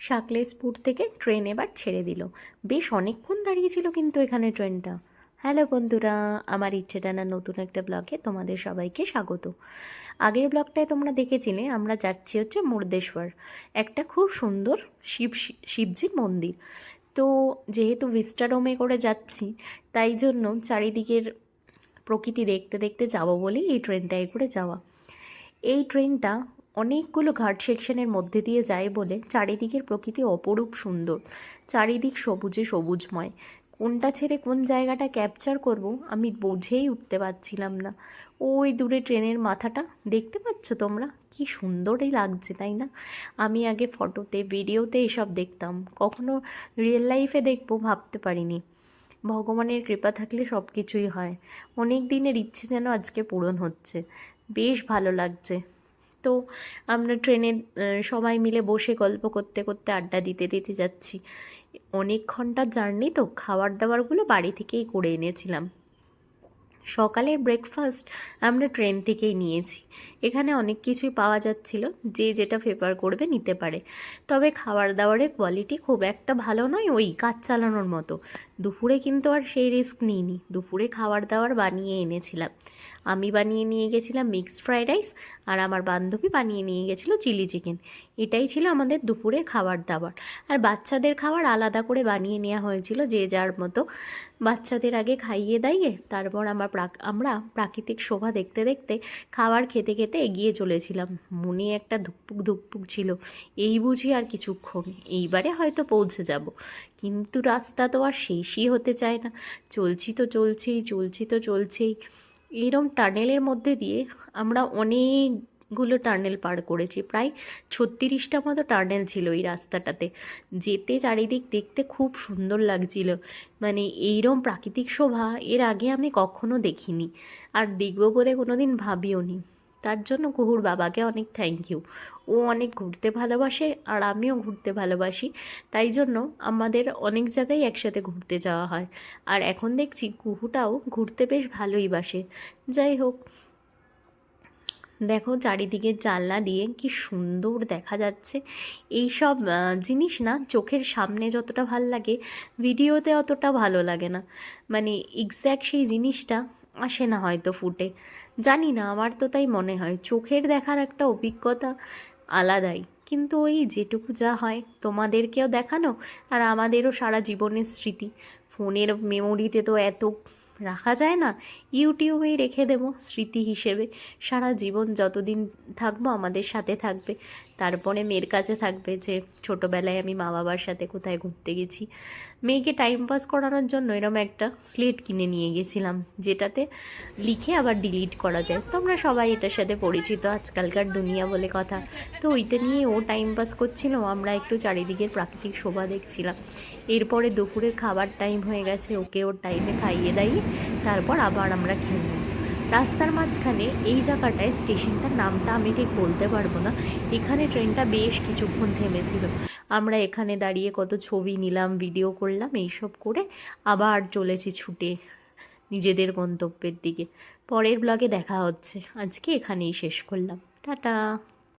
সাকলেসপুর থেকে ট্রেন এবার ছেড়ে দিল। বেশ অনেকক্ষণ দাঁড়িয়েছিল কিন্তু এখানে ট্রেনটা। হ্যালো বন্ধুরা, আমার ইচ্ছে টানার নতুন একটা ব্লগে তোমাদের সবাইকে স্বাগত। আগের ব্লগটায় তোমরা দেখেছিলে, আমরা যাচ্ছি হচ্ছে মুর্দেশ্বর। একটা খুব সুন্দর শিব শিবজির মন্দির। তো যেহেতু ভিস্টাডোমে করে যাচ্ছি, তাই জন্য চারিদিকের প্রকৃতি দেখতে দেখতে যাব বলেই এই ট্রেনটায় করে যাওয়া। এই ট্রেনটা অনেকগুলো ঘাট সেকশনের মধ্যে দিয়ে যায় বলে চারিদিকের প্রকৃতি অপরূপ সুন্দর। চারিদিক সবুজে সবুজময়। কোনটা ছেড়ে কোন জায়গাটা ক্যাপচার করব আমি বুঝেই উঠতে পারছিলাম না। ওই দূরে ট্রেনের মাথাটা দেখতে পাচ্ছ তোমরা? কি সুন্দরই লাগছে, তাই না? আমি আগে ফটোতে ভিডিওতে এসব দেখতাম। কখনো রিয়েল লাইফে দেখব ভাবতে পারিনি। ভগবানের কৃপা থাকলে সব কিছুই হয়। অনেক দিনের ইচ্ছে যেন আজকে পূরণ হচ্ছে। বেশ ভালো লাগছে। তো আমরা ট্রেনে সবাই মিলে বসে গল্প করতে করতে আড্ডা দিতে দিতে যাচ্ছি। অনেক ঘণ্টার জার্নি তো খাবার দাবারগুলো বাড়ি থেকেই করে এনেছিলাম। সকালের ব্রেকফাস্ট আমরা ট্রেন থেকেই নিয়েছি। এখানে অনেক কিছুই পাওয়া যাচ্ছিল, যে যেটা ফেভার করবে নিতে পারে। তবে খাবার দাবারের কোয়ালিটি খুব একটা ভালো নয়, ওই কাজ চালানোর মতো। দুপুরে কিন্তু আর সেই রিস্ক নিইনি। দুপুরে খাবার দাবার বানিয়ে এনেছিলাম। আমি বানিয়ে নিয়ে গেছিলাম মিক্সড ফ্রাইড রাইস আর আমার বান্ধবী বানিয়ে নিয়ে গেছিল চিলি চিকেন এটাই ছিল আমাদের দুপুরের খাবার দাবার আর বাচ্চাদের খাবার আলাদা করে বানিয়ে নেওয়া হয়েছিল, যে যার মতো বাচ্চাদের আগে খাইয়ে দাইয়ে, তারপর আমার আমরা প্রাকৃতিক শোভা দেখতে দেখতে খাবার খেতে খেতে এগিয়ে চলেছিলাম। মনে একটা ধুকপুক ধুকপুক ছিল। এই বুঝি আর কিছুক্ষণ। এইবারে হয়তো পৌঁছে যাব। কিন্তু রাস্তা তো আর শেষই হতে চায় না। চলছি তো চলছেই, চলছি তো চলছেই। এরম টানেলের মধ্যে দিয়ে আমরা অনেকগুলো টার্নেল পার করেছি। প্রায় ছত্রিশটা মতো টার্নেল ছিল এই রাস্তাটাতে। যেতে চারিদিক দেখতে খুব সুন্দর লাগছিল। মানে এইরম প্রাকৃতিক শোভা এর আগে আমি কখনো দেখিনি। আর দেখব বলে কোনো দিন ভাবিও নি। তার জন্য কুহুর বাবাকে অনেক থ্যাংক ইউ ও অনেক ঘুরতে ভালোবাসে আর আমিও ঘুরতে ভালোবাসি। তাই জন্য আমাদের অনেক জায়গায় একসাথে ঘুরতে যাওয়া হয়। আর এখন দেখছি কুহুটাও ঘুরতে বেশ ভালোই বাসে। যাই হোক দেখো চারিদিকে জানলা দিয়ে কি সুন্দর দেখা যাচ্ছে। এই সব জিনিস না চোখের সামনে যতটা ভালো লাগে, ভিডিওতে অতটা ভালো লাগে না। মানে এক্স্যাক্ট সেই জিনিসটা আসে না হয়তো ফুটে। জানি না, আমার তো তাই মনে হয়। চোখের দেখার একটা অভিজ্ঞতা আলাদাই। কিন্তু ওই যেটুকু যা হয়, তোমাদেরকেও দেখানো আর আমাদেরও সারা জীবনের স্মৃতি। ফোনের মেমোরিতে তো এত রাখা যায় না, ইউটিউবেই রেখে দেবো স্মৃতি হিসেবে। সারা জীবন যতদিন থাকব আমাদের সাথে থাকবে। তারপরে মেয়ের কাছে থাকবে যে ছোটোবেলায় আমি মা বাবার সাথে কোথায় ঘুরতে গেছি। মেয়েকে টাইম পাস করানোর জন্য এরম একটা স্লেট কিনে নিয়ে গেছিলাম, যেটাতে লিখে আবার ডিলিট করা যায়। তোমরা সবাই এটার সাথে পরিচিত, আজকালকার দুনিয়া বলে কথা। তো ওইটা নিয়ে ও টাইম পাস করছিল, আমরা একটু চারিদিকের প্রাকৃতিক শোভা দেখছিলাম। এরপরে দুপুরের খাবার টাইম হয়ে গেছে, ওকে ওর টাইমে খাইয়ে দাইয়ে তারপর আবার আমরা খেয়ে নেব। রাস্তার মাঝখানে এই জায়গাটায় স্টেশনটার নামটা আমি ঠিক বলতে পারব না। এখানে ট্রেনটা বেশ কিছুক্ষণ থেমেছিল। আমরা এখানে দাঁড়িয়ে কত ছবি নিলাম, ভিডিও করলাম, এইসব করে আবার চলেছি ছুটে নিজেদের গন্তব্যের দিকে। পরের ব্লগে দেখা হচ্ছে। আজকে এখানেই শেষ করলাম। টাটা!